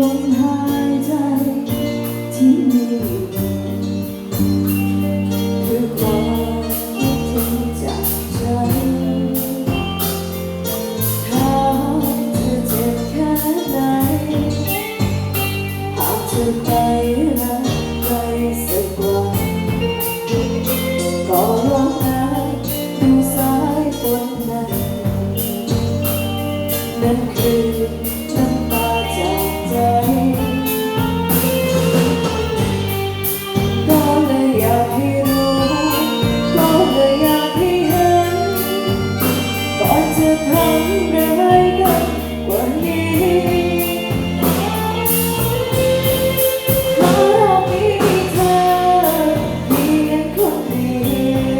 ลมหายใจที่มีคือความคิดถึงจากฉันถ้าเธอเจ็บแค่ไหนหากเธอไปรักใครสักวันก็ลองนะดูสายฝนนั้นนั่นคือ จะทำอะไรกันกว่านี้เพราะเรามีเธอเพียงคนเดี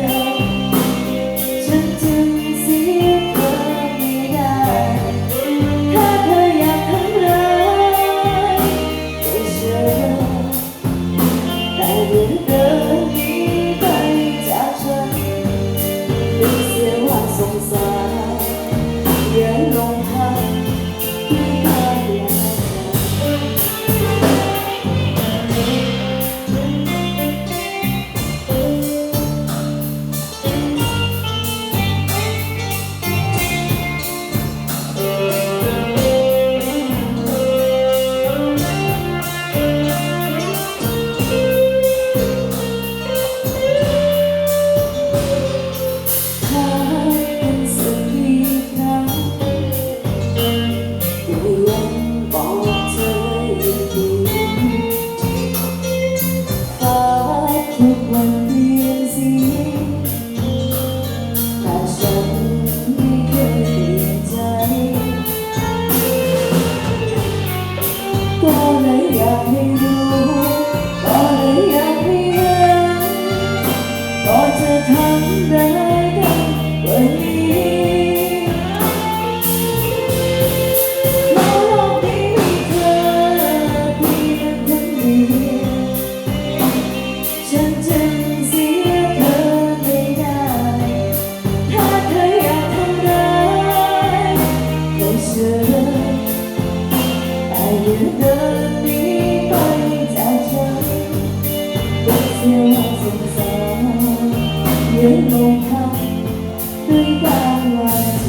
ยวฉันจึงเสียเธอไม่ได้ ถ้าเธออยากทำร้ายก็เชิญแต่อย่าเดินหนีไปจากฉันเป็นเสีย Thank you.